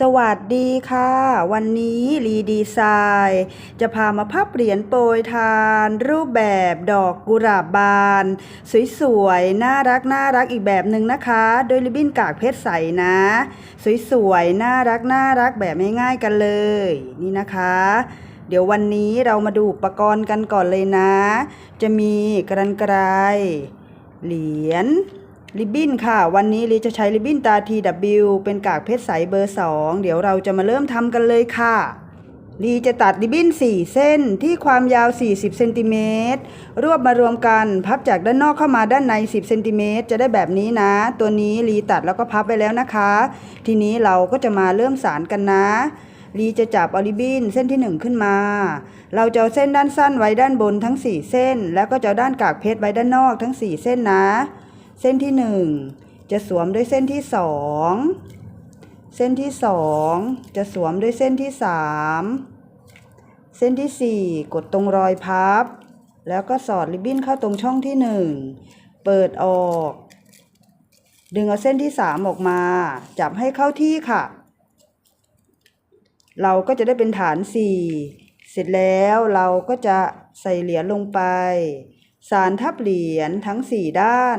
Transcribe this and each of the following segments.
สวัสดีค่ะ วันนี้รีดีไซน์ จะพามาพับเหรียญโปรยทาน รูปแบบดอกกุหลาบบาน สวยๆ น่ารักน่ารักอีกแบบหนึ่งนะคะ โดยริบบิ้นกากเพชรใสนะ สวยๆ น่ารักน่ารักแบบง่ายๆกันเลย นี่นะคะ เดี๋ยววันนี้เรามาดูอุปกรณ์กันก่อนเลยนะ จะมีกรรไกรเหรียญ ริบบิ้นค่ะ วันนี้ลีจะใช้ริบบิ้นตา TW เป็นกากเพชรใสเบอร์ 2 เดี๋ยวเราจะมาเริ่มทำกันเลยค่ะลีจะตัดริบบิ้น 4 เส้นที่ความยาว 40เซนติเมตรรวบมารวมกันพับจากด้านนอกเข้ามาด้านใน 10เซนติเมตรจะได้แบบนี้นะ ตัวนี้ลีตัดแล้วก็พับไปแล้วนะคะ ทีนี้เราก็จะมาเริ่มสารกันนะลีจะจับออริบินเส้นที่ 1 ขึ้นมา เราจะเอาเส้นด้านสั้นไว้ด้านบนทั้ง 4 เส้น แล้วก็จะด้านกากเพชรไว้ด้านนอกทั้ง 4 เส้นนะ เส้นที่ 1 จะสวมด้วยเส้นที่ 2 เส้นที่ 2 จะสวมด้วยเส้นที่ 3 เส้นที่ 4 กดตรงรอยพับ แล้วก็สอดริบบิ้นเข้าตรงช่องที่ 1 เปิดออก ดึงเอาเส้นที่ 3 ออกมา จับให้เข้าที่ค่ะ เราก็จะได้เป็นฐาน 4เสร็จแล้วเราก็จะใส่เหรียญลงไป สารทับเหรียญทั้ง 4 ด้าน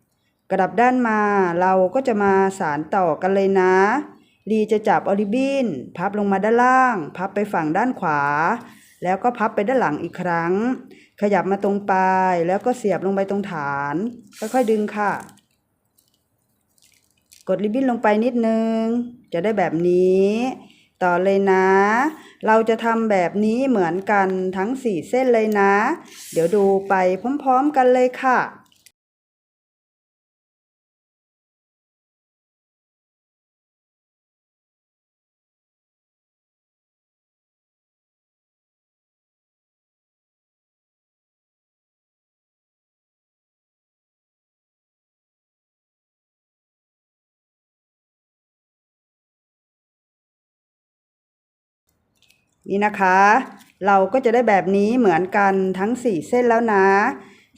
กลับด้านมาเราก็จะมาสารต่อกันเลยนะ ลีจะจับออริบินพับลงมาด้านล่าง พับไปฝั่งด้านขวา แล้วก็พับไปด้านหลังอีกครั้ง ขยับมาตรงปลายแล้วก็เสียบลงไปตรงฐาน ค่อยๆดึงค่ะ กดริบบิ้นลงไปนิดนึง จะได้แบบนี้ ต่อเลยนะ เราจะทำแบบนี้เหมือนกันทั้ง 4 เส้นเลยนะ เดี๋ยวดูไปพร้อมๆกันเลยค่ะ นี่นะคะ เราก็จะได้แบบนี้เหมือนกันทั้ง 4 เส้นแล้วนะ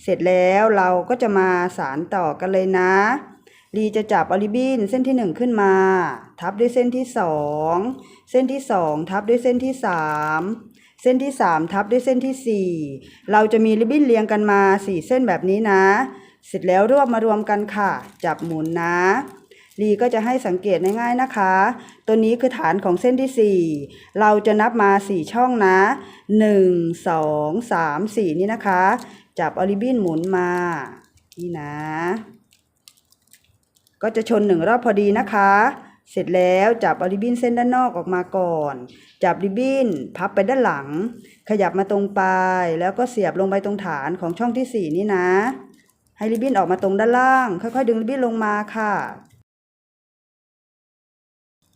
เสร็จแล้วเราก็จะมาสารต่อกันเลยนะลีจะจับออริบินเส้นที่ 1 ขึ้นมา ทับด้วยเส้นที่ 2 เส้นที่ 2 ทับด้วยเส้นที่ 3 เส้นที่ 3 ทับด้วยเส้นที่ 4 เราจะมีริบบิ้นเรียงกันมา 4 เส้นแบบนี้นะ เสร็จแล้วรวบมารวมกันค่ะ จับหมุนนะ ลีก็จะให้สังเกตง่ายๆนะคะ ตัวนี้คือฐานของเส้นที่ 4 เราจะนับมา 4 ช่องนะ 1 2 3 4 นี่นะคะ จับออริบินหมุนมา นี่นะ ก็จะชนหนึ่งรอบพอดีนะคะ เสร็จแล้วจับออริบินเส้นด้านนอกออกมาก่อน จับริบบิ้นพับไปด้านหลัง ขยับมาตรงปลายแล้วก็เสียบลงไปตรงฐานของช่องที่ 4 นี่นะ ให้ริบบิ้นออกมาตรงด้านล่าง ค่อยๆ ดึงริบบิ้นลงมาค่ะ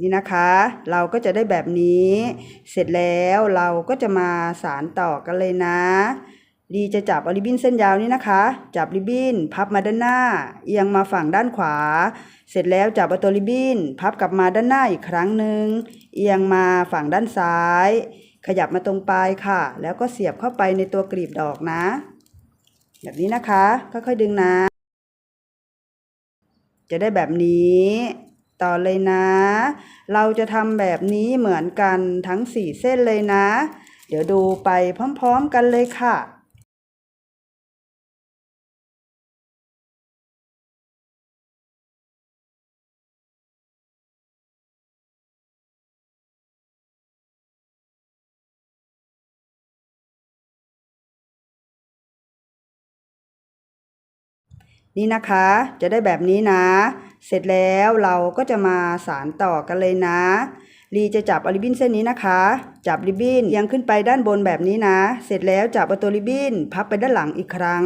นี่นะคะ เราก็จะได้แบบนี้ เสร็จแล้วเราก็จะมาสารต่อกันเลยนะ ดีจะจับอริบบินเส้นยาวนี้นะคะ จับริบบิ้น พับมาด้านหน้า เอียงมาฝั่งด้านขวา เสร็จแล้วจับเอาตัวริบบิ้น พับกลับมาด้านหน้าอีกครั้งหนึ่งเอียงมาฝั่งด้านซ้าย ขยับมาตรงปลายค่ะ แล้วก็เสียบเข้าไปในตัวกลีบดอกนะ แบบนี้นะคะค่อยๆดึงนะ จะได้แบบนี้ ต่อเลยนะ เราจะทำแบบนี้เหมือนกันทั้งสี่เส้นเลยนะ เดี๋ยวดูไปพร้อมๆกันเลยค่ะนี่นะคะ จะได้แบบนี้นะ เสร็จแล้วเราก็จะมาสารต่อกันเลยนะลีจะจับอาริบบิ้นเส้นนี้นะคะ จับริบบิ้นยังขึ้นไปด้านบนแบบนี้นะ เสร็จแล้วจับเอาตัวริบบิ้นพับไปด้านหลังอีกครั้ง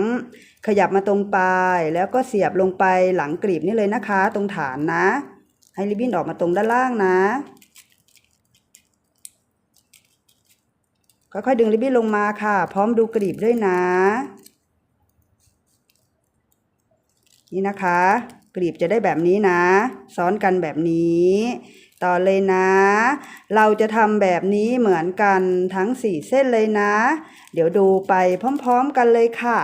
ขยับมาตรงปลายแล้วก็เสียบลงไปหลังกลีบนี่เลยนะคะ ตรงฐานนะ ให้ริบบิ้นออกมาตรงด้านล่างนะ ค่อยๆดึงริบบิ้นลงมาค่ะ พร้อมดูกลีบด้วยนะ นี่นะคะ กลีบจะได้แบบนี้นะ ซ้อนกันแบบนี้ ต่อเลยนะ เราจะทำแบบนี้เหมือนกันทั้งสี่เส้นเลยนะ เดี๋ยวดูไปพร้อม ๆ กันเลยค่ะ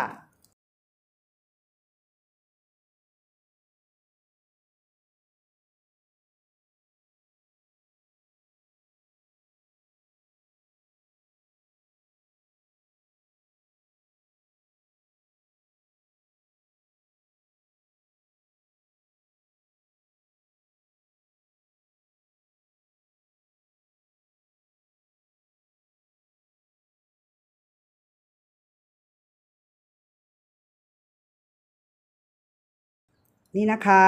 นี่นะคะ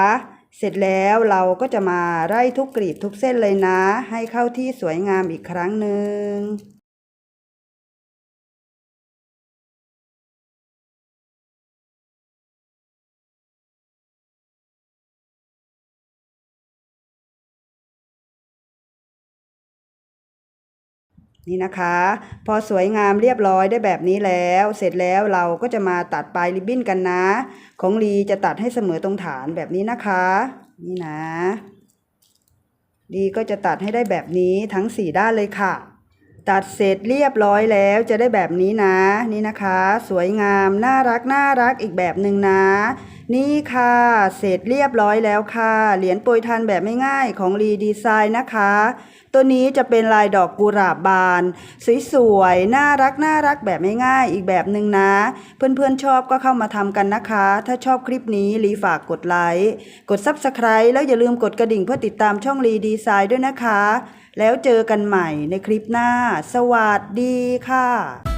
เสร็จแล้วเราก็จะมาไล่ทุกกรีบทุกเส้นเลยนะ ให้เข้าที่สวยงามอีกครั้งหนึ่ง นี่นะคะ พอสวยงามเรียบร้อยได้แบบนี้แล้ว เสร็จแล้วเราก็จะมาตัดปลายริบบิ้นกันนะ ของลีจะตัดให้เสมอตรงฐานแบบนี้นะคะ นี่นะลีก็จะตัดให้ได้แบบนี้ทั้งสี่ด้านเลยค่ะ ตัดเสร็จเรียบร้อยแล้วจะได้แบบนี้นะ นี่นะคะ สวยงามน่ารักน่ารักอีกแบบหนึ่งนะ นี่ค่ะ เสร็จเรียบร้อยแล้วค่ะ เหรียญโปรยทานแบบไม่ง่ายของรีดีไซน์นะคะ ตัวนี้จะเป็นลายดอกกุหลาบบาน สวยๆ น่ารักน่ารักแบบไม่ง่ายอีกแบบหนึ่งนะ เพื่อนๆชอบก็เข้ามาทำกันนะคะ ถ้าชอบคลิปนี้รีฝากกดไลค์ กด Subscribe แล้วอย่าลืมกดกระดิ่งเพื่อติดตามช่องรีดีไซน์ด้วยนะคะ แล้วเจอกันใหม่ในคลิปหน้า สวัสดีค่ะ